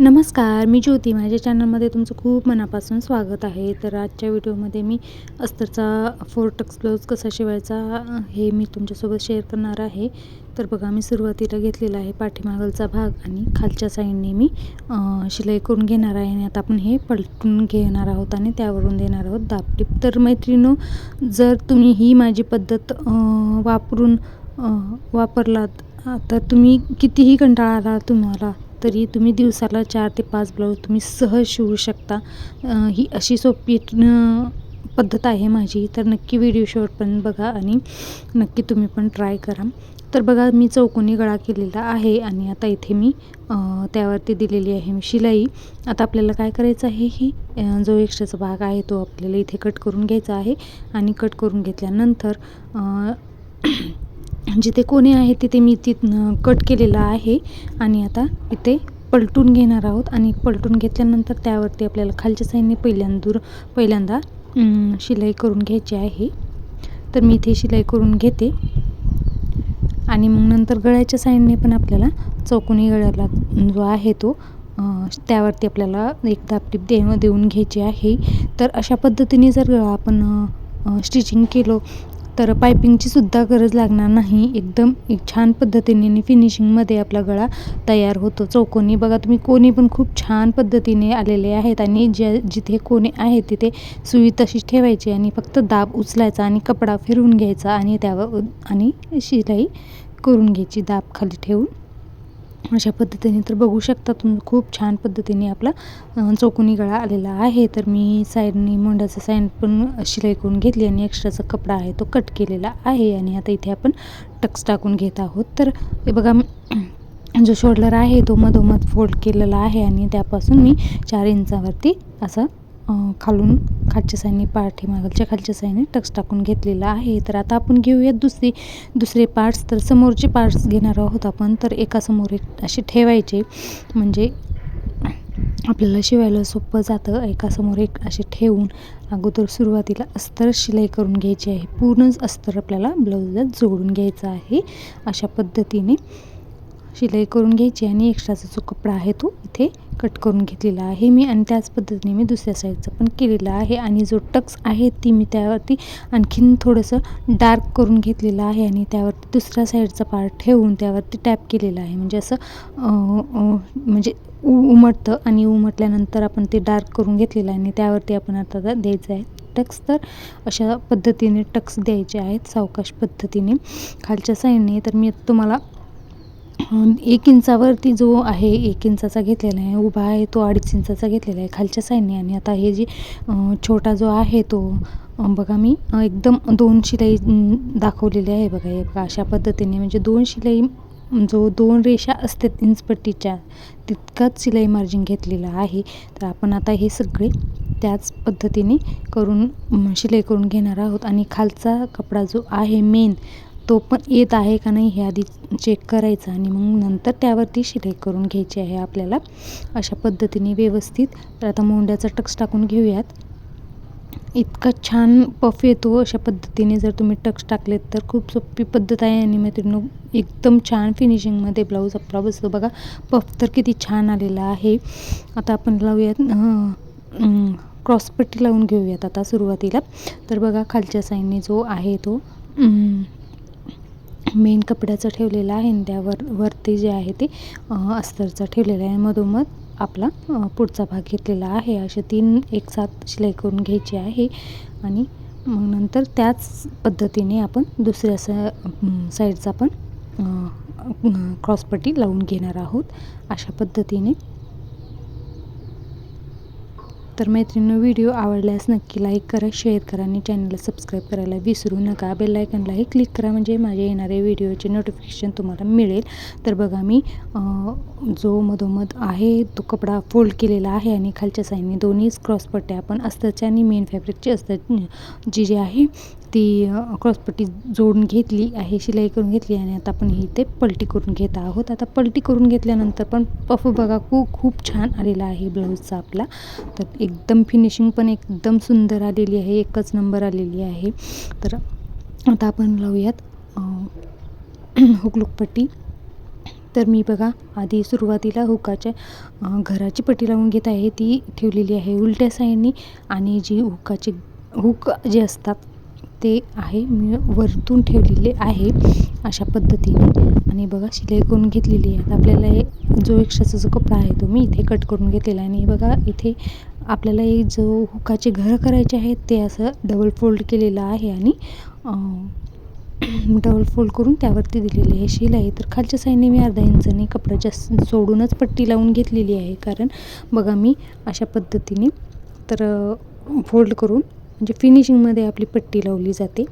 नमस्कार मी ज्योती. माझ्या चॅनलमध्ये तुमचं खूप मनापासून स्वागत आहे. तर आजच्या व्हिडिओमध्ये मी अस्तरचा फोर टक्स ब्लाऊज कसा शिवायचा हे मी तुमच्यासोबत शेअर करणार आहे. तर बघा मी सुरुवातीला घेतलेला आहे पाठीमागलचा भाग आणि खालच्या साईडने मी शिलाई करून घेणार आहे आणि आता आपण हे पलटून घेणार आहोत आणि त्यावरून देणार आहोत दाबटीप तर मैत्रिणो जर तुम्ही ही माझी पद्धत वापरून वापरलात तर तुम्ही कितीही कंटाळा आला तुम्हाला तरी तुम्ही दिवसाला चार ते पाच ब्लाऊज तुम्ही सहज शिवू शकता. ही अशी सोपी पद्धत आहे माझी. तर नक्की व्हिडिओ शेवटपर्यंत बघा आणि नक्की तुम्ही पण ट्राय करा. तर बघा मी चौकोनी गळा केलेला आहे आणि आता इथे मी त्यावरती दिलेली आहे मी शिलाई. आता आपल्याला काय करायचं आहे? ही जो एक्स्ट्राचा भाग आहे तो आपल्याला इथे कट करून घ्यायचा आहे आणि कट करून घेतल्यानंतर जिथे कोणी आहे तिथे मी तिथनं कट केलेला आहे. आणि आता इथे पलटून घेणार आहोत. आणि पलटून घेतल्यानंतर त्यावरती आपल्याला खालच्या साईडने पहिल्यांदूर पहिल्यांदा शिलाई करून घ्यायची आहे. तर मी इथे शिलाई करून घेते. आणि मग नंतर गळ्याच्या साईडने पण आपल्याला चौकोनी गळ्याला जो आहे तो त्यावरती आपल्याला एक दापटीप दे देऊन घ्यायची आहे. तर अशा पद्धतीने जर गळा आपण स्टिचिंग केलो तर पायपिंगची सुद्धा गरज लागणार नाही. एकदम एक छान पद्धतीने आणि फिनिशिंगमध्ये आपला गळा तयार होतो. चौकोनी बघा तुम्ही कोणी पण खूप छान पद्धतीने आलेले आहेत आणि ज्या जिथे कोणी आहे तिथे सुई तशीच ठेवायची आणि फक्त दाब उचलायचा आणि कपडा फिरवून घ्यायचा आणि त्यावर आणि शिलाई करून घ्यायची दाब खाली ठेवून. अशा पद्धतीने तर बघू शकता तुम्ही खूप छान पद्धतीने आपला चौकोनी गळा आलेला आहे. तर मी साईडनी मोंड्याचा साईड पण शिलाई करून घेतली आणि एक्स्ट्राचा कपडा आहे तो कट केलेला आहे आणि आता इथे आपण टक्स टाकून घेत आहोत. तर हे बघा जो शोल्डर आहे तो मधोमध फोल्ड केलेला आहे आणि त्यापासून मी चार इंचावरती असं खालून खालच्या साईडने पाठीमागलच्या खालच्या साईडने टक्स टाकून घेतलेला आहे. तर आता आपण घेऊयात दुसरी दुसरे पार्ट्स तर समोरचे पार्ट्स घेणार आहोत आपण. तर एका समोर एक असे ठेवायचे. म्हणजे आपल्याला शिवायला सोपं जातं. एका समोर एक असे ठेवून अगोदर सुरुवातीला अस्तर शिलाई करून घ्यायची आहे. पूर्णच अस्तर आपल्याला ब्लाऊजला जोडून घ्यायचं आहे. अशा पद्धतीने. शिलाई करून घ्यायची आणि एक्स्ट्राचा जो कपडा आहे तो इथे कट करून घेतलेला आहे. मी आणि त्याच पद्धतीने मी दुसऱ्या साईडचं पण केलेला आहे. आणि जो टक्स आहे ती मी त्यावरती आणखीन थोडंसं डार्क करून घेतलेलं आहे आणि त्यावरती दुसऱ्या साईडचा पार्ट ठेवून त्यावरती टॅप केलेला आहे. म्हणजे असं म्हणजे उ उमटतं आणि उमटल्यानंतर आपण ते डार्क करून घेतलेलं आहे आणि त्यावरती आपण आता द्यायचं आहे टक्स तर अशा पद्धतीने टक्स द्यायचे आहेत सावकाश पद्धतीने. खालच्या साईडने तर मी तुम्हाला एक इंचावरती जो आहे एक इंचाचा घेतलेला आहे उभा आहे तो अडीच इंचाचा घेतलेला आहे खालच्या साईडने. आणि आता हे जे छोटा जो आहे तो बघा मी एकदम दोन शिलाई दाखवलेली आहे बघा. हे बघा अशा पद्धतीने म्हणजे दोन शिलाई जो दोन रेषा असतात इंचपट्टीच्या तितकाच शिलाई मार्जिन घेतलेला आहे. तर आपण आता हे सगळे त्याच पद्धतीने करून शिलाई करून घेणार आहोत. आणि खालचा कपडा जो आहे मेन तो पण येत आहे का नाही हे आधी चेक करायचं आणि मग नंतर त्यावरती शिलाई करून घ्यायची आहे आपल्याला. अशा पद्धतीने व्यवस्थित. तर आता मोंड्याचा टक्स टाकून घेऊयात. इतका छान पफ येतो अशा पद्धतीने. जर तुम्ही टक्स टाकलेत तर खूप सोपी पद्धत आहे. आणि मैत्रिणी एकदम छान फिनिशिंगमध्ये ब्लाऊज आपला बसतो बघा. पफ तर किती छान आलेला आहे. आता आपण लावूयात क्रॉसपट्टी लावून घेऊयात आता सुरुवातीला. तर बघा खालच्या साईडने जो आहे तो मेन कपड्याचं ठेवलेलं आहे आणि त्यावर वरती जे आहे ते अस्तरचं ठेवलेलं आहे. मधोमध आपला पुढचा भाग घेतलेला आहे. असे तीन एक साथ शिलाई करून घ्यायची आहे. आणि मग नंतर त्याच पद्धतीने आपण दुसऱ्या सा साईडचा पण क्रॉसपट्टी लावून घेणार आहोत. अशा पद्धतीने तर मैत्रिणी व्हिडिओ आवडल्यास नक्की लाईक करा शेअर करा आणि चॅनलला सबस्क्राईब करायला विसरू नका. बेल आयकनलाही क्लिक करा म्हणजे माझे येणारे व्हिडिओचे नोटिफिकेशन तुम्हाला मिळेल. तर बघा मी जो मधोमध आहे तो कपडा फोल्ड केलेला आहे आणि खालच्या साईडने दोन्हीच क्रॉसपट्ट्या आपण अस्ताच्या आणि मेन फॅब्रिकची असतात जी जी आहे ती क्रॉसपट्टी जोडून घेतली आहे शिलाई करून घेतली आणि आता आपण ही ते पलटी करून घेत आहोत. आता पलटी करून घेतल्यानंतर पण पफ बघा खूप खूप छान आलेला आहे ब्लाऊजचा आपला. तर एकदम फिनिशिंग पण एकदम सुंदर आलेली आहे एकच नंबर आलेली आहे. तर आता आपण लावूयात हुकलुकपट्टी तर मी बघा आधी सुरुवातीला हुकाच्या घराची पट्टी लावून घेत आहे. ती ठेवलेली आहे उलट्या साईडनी आणि जी हुकाची हुक जे असतात ते आहे मी वरतून ठेवलेले आहे अशा पद्धतीने. आणि बघा शिलाई करून घेतलेली आहे. आपल्याला हे जो एक्स्ट्राचा जो कपडा आहे तो मी इथे कट करून घेतलेला आहे. आणि बघा इथे आपल्याला एक जो हुकाचे घरं करायचे आहेत ते असं डबल फोल्ड केलेलं आहे आणि डबल फोल्ड करून त्यावरती दिलेली आहे शिलाई. तर खालच्या साईडने मी अर्धा इंचाने कपडा जास्त सोडूनच पट्टी लावून घेतलेली आहे. कारण बघा मी अशा पद्धतीने तर फोल्ड करून म्हणजे फिनिशिंगमध्ये आपली पट्टी लावली जाते.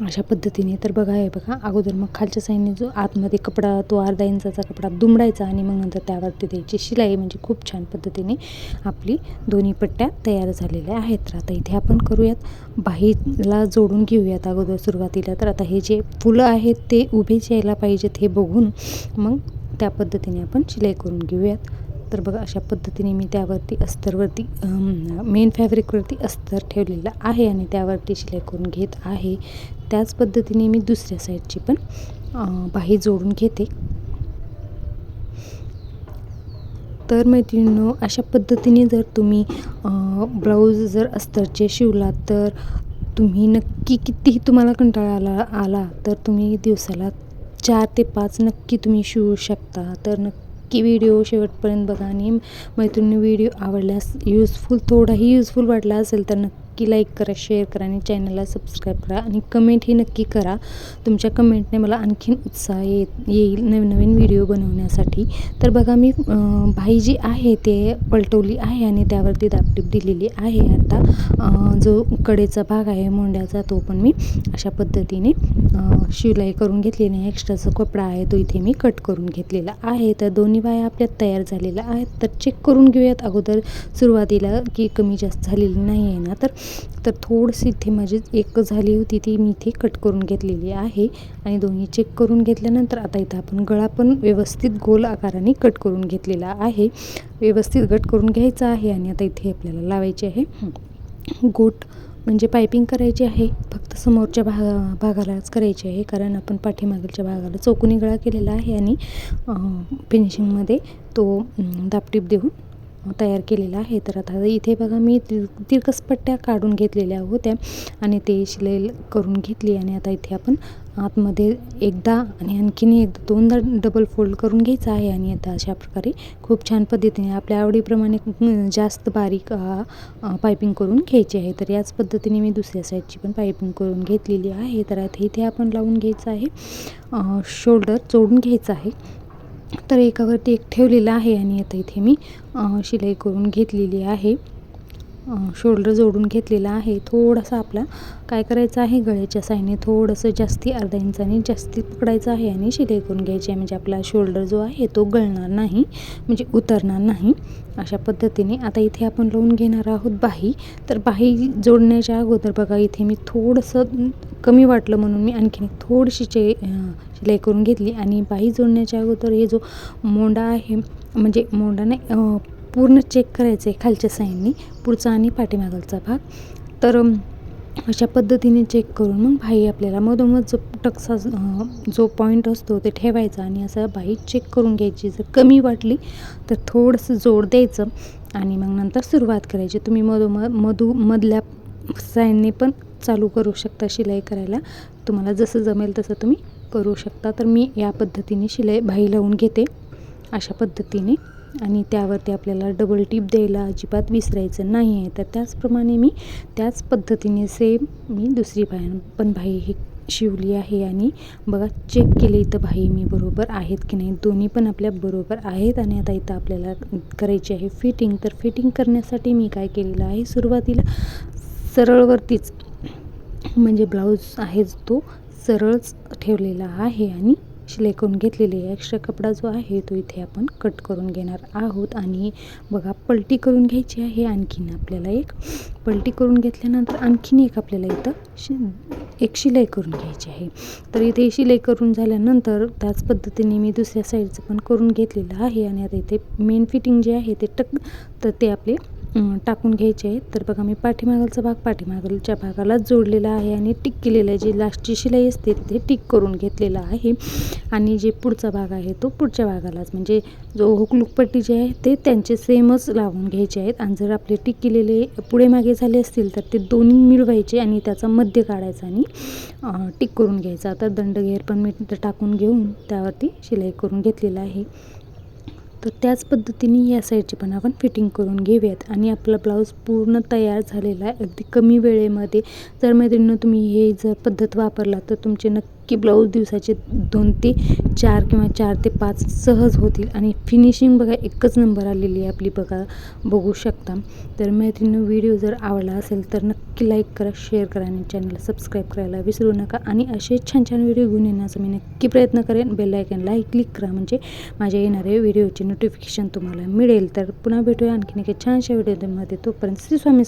अशा पद्धतीने. तर बघा आहे बघा अगोदर मग खालच्या साईडने जो आतमध्ये कपडा तो अर्धा इंचाचा कपडा दुमडायचा आणि मग नंतर त्यावरती द्यायची शिलाई. म्हणजे खूप छान पद्धतीने आपली दोन्ही पट्ट्या तयार झालेल्या आहेत. तर आता इथे आपण करूयात. बाहीला जोडून घेऊयात अगोदर सुरुवातीला. तर आता हे जे फुलं आहेत ते उभेच यायला पाहिजेत हे बघून मग त्या पद्धतीने आपण शिलाई करून घेऊयात. तर बघा अशा पद्धतीने मी त्यावरती अस्तरवरती मेन फॅब्रिकवरती अस्तर ठेवलेलं आहे आणि त्यावरती शिलाई करून घेत आहे. त्याच पद्धतीने मी दुसऱ्या साईडची पण बाही जोडून घेते. तर मैत्रिणींनो अशा पद्धतीने जर तुम्ही ब्लाऊज जर अस्तरचे शिवला तर तुम्ही नक्की कितीही तुम्हाला कंटाळा आला आला तर तुम्ही दिवसाला चार ते पाच नक्की तुम्ही शिवू शकता. तर नक्की व्हिडिओ शेवटपर्यंत बघा. आणि मैत्रिणी व्हिडिओ आवडल्यास युजफुल थोडाही युजफुल वाटला असेल तर नक्की लाईक करा शेअर करा आणि चॅनलला सबस्क्राईब करा. आणि कमेंटही नक्की करा. तुमच्या कमेंटने मला आणखीन उत्साह येत येईल नवीन नवीन व्हिडिओ बनवण्यासाठी. तर बघा मी भाई जी आहे ते पलटवली आहे आणि त्यावरती दापटीप दिलेली आहे. आता जो कडेचा भाग आहे मोंड्याचा तो पण मी अशा पद्धतीने शिलाई करून घेतलेली आहे. एक्स्ट्राचा कपडा आहे तो इथे मी कट करून घेतलेला आहे. तर दोन्ही बाया आपल्या तयार झालेल्या आहेत. तर चेक करून घेऊयात. अगोदर सुरुवातीला की कमी जास्त झालेली नाही आहे ना. तर तर थोडीशी इथे माझी एक झाली होती ती मी इथे कट करून घेतलेली आहे. आणि दोन्ही चेक करून घेतल्यानंतर आता इथं आपण गळा पण व्यवस्थित गोल आकाराने कट करून घेतलेला आहे. व्यवस्थित कट करून घ्यायचा आहे आणि आता इथे आपल्याला लावायचे आहे. गोट म्हणजे पायपिंग करायची आहे. फक्त समोरच्या भागा भागालाच करायची आहे कारण आपण पाठीमागीलच्या भागाला चौकोनी गळा केलेला आहे आणि फिनिशिंगमध्ये तो दापटीप देऊन तयार केलेला आहे. तर आता इथे बघा मी तिर तिरकस पट्ट्या काढून घेतलेल्या होत्या आणि ते शिलाई करून घेतली आणि आता इथे आपण आतमध्ये एकदा आणि आणखीन एकदा दोनदा डबल फोल्ड करून घ्यायचं आहे आणि आता अशा प्रकारे खूप छान पद्धतीने आपल्या आवडीप्रमाणे जास्त बारीक पायपिंग करून घ्यायची आहे. तर याच पद्धतीने मी दुसऱ्या साईडची पण पायपिंग करून घेतलेली आहे. तर आता इथे आपण लावून घ्यायचं आहे शोल्डर जोडून घ्यायचं आहे. तर एकावरती एक ठेवलेलं आहे आणि आता इथे मी शिलाई करून घेतलेली आहे. शोल्डर जोडून घेतलेला आहे. थोडासा आपला काय करायचं आहे? गळ्याच्या साईडने थोडंसं जास्ती अर्धा इंचाने जास्ती पकडायचं आहे आणि शिलाई करून घ्यायची आहे. म्हणजे आपला शोल्डर जो आहे तो गळणार नाही म्हणजे उतरणार नाही. अशा पद्धतीने आता इथे आपण लावून घेणार आहोत बाही. तर बाही जोडण्याच्या अगोदर बघा इथे मी थोडंसं कमी वाटलं म्हणून मी आणखीन एक थोडीशी चे शिलाई करून घेतली. आणि बाही जोडण्याच्या अगोदर हे जो मोंडा आहे म्हणजे मोंडा नाही पूर्ण चेक करायचं आहे खालच्या साईडनी पुढचा आणि पाठीमागलचा भाग. तर अशा पद्धतीने चेक करून मग बाही आपल्याला मधोमध जो टक्सा जो पॉईंट असतो ते ठेवायचा आणि असं बाही चेक करून घ्यायची. जर कमी वाटली तर थोडंसं जोड द्यायचं आणि मग नंतर सुरुवात करायची. तुम्ही मधोमध मधू मधल्या साईडने पण चालू करू शकता शिलाई करायला. तुम्हाला जसं जमेल तसं तुम्ही करू शकता. तर मी या पद्धतीने शिलाई बाही लावून घेते. अशा पद्धतीने. आणि त्यावरती आपल्याला डबल टीप द्यायला अजिबात विसरायचं नाही आहे तर त्याचप्रमाणे मी त्याच पद्धतीने सेम मी दुसरी बाई पण बाई ही शिवली आहे आणि बघा चेक केले इथं भाई मी बरोबर आहेत की नाही. दोन्ही पण आपल्या बरोबर आहेत आणि आता इथं आपल्याला करायची आहे फिटिंग तर फिटिंग करण्यासाठी मी काय केलेलं आहे? सुरुवातीला सरळवरतीच म्हणजे ब्लाऊज आहे तो सरळच ठेवलेला आहे आणि शिलाई करून घेतलेली आहे. एक्स्ट्रा कपडा जो आहे तो इथे आपण कट करून घेणार आहोत. आणि बघा पलटी करून घ्यायची आहे आणखीन आपल्याला एक. पलटी करून घेतल्यानंतर आणखीन एक आपल्याला इथं शि एक शिलाई करून घ्यायची आहे. तर इथे शिलाई करून झाल्यानंतर त्याच पद्धतीने मी दुसऱ्या साईडचं पण करून घेतलेलं आहे. आणि आता इथे मेन फिटिंग जे आहे ते टक तर ते आपले टाकून घ्यायचे आहेत. तर बघा मी पाठीमागलचा भाग पाठीमागलच्या भागाला जोडलेला आहे आणि टिक केलेलं आहे. जी लास्टची शिलाई असते ते टिक करून घेतलेलं आहे. आणि जे पुढचा भाग आहे तो पुढच्या भागालाच. म्हणजे जो हुकलुकपट्टी जे आहे ते त्यांचे सेमच लावून घ्यायचे आहेत. आणि जर आपले टिक केलेले पुढे मागे झाले असतील तर ते दोन्ही मिळवायचे आणि त्याचा मध्य काढायचा आणि टिक करून घ्यायचा. आता दंडघेर पण मी टाकून घेऊन त्यावरती शिलाई करून घेतलेला आहे. तर त्याच पद्धतीने या साईडची पण आपण फिटिंग करून घेऊयात. आणि आपला ब्लाऊज पूर्ण तयार झालेला आहे. अगदी कमी वेळेमध्ये. जर मैत्रिणीनं तुम्ही हे जर पद्धत वापरला तर तुमचे नक्की की ब्लाऊज दिवसाचे दोन ते चार किंवा चार ते पाच सहज होतील. आणि फिनिशिंग बघा एकच नंबर आलेली आहे आपली बघा बघू शकता. तर मैत्रिणीनं व्हिडिओ जर आवडला असेल तर नक्की लाईक करा शेअर करा आणि चॅनलला सबस्क्राईब करायला विसरू नका. आणि असे छान छान व्हिडिओ घेऊन येण्याचा मी नक्की प्रयत्न करेन. बेल आयकनला क्लिक करा. म्हणजे माझ्या येणाऱ्या व्हिडिओचे नोटिफिकेशन तुम्हाला मिळेल. तर पुन्हा भेटूया. आणखीन एका छानशा व्हिडिओमध्ये तोपर्यंत श्री स्वामी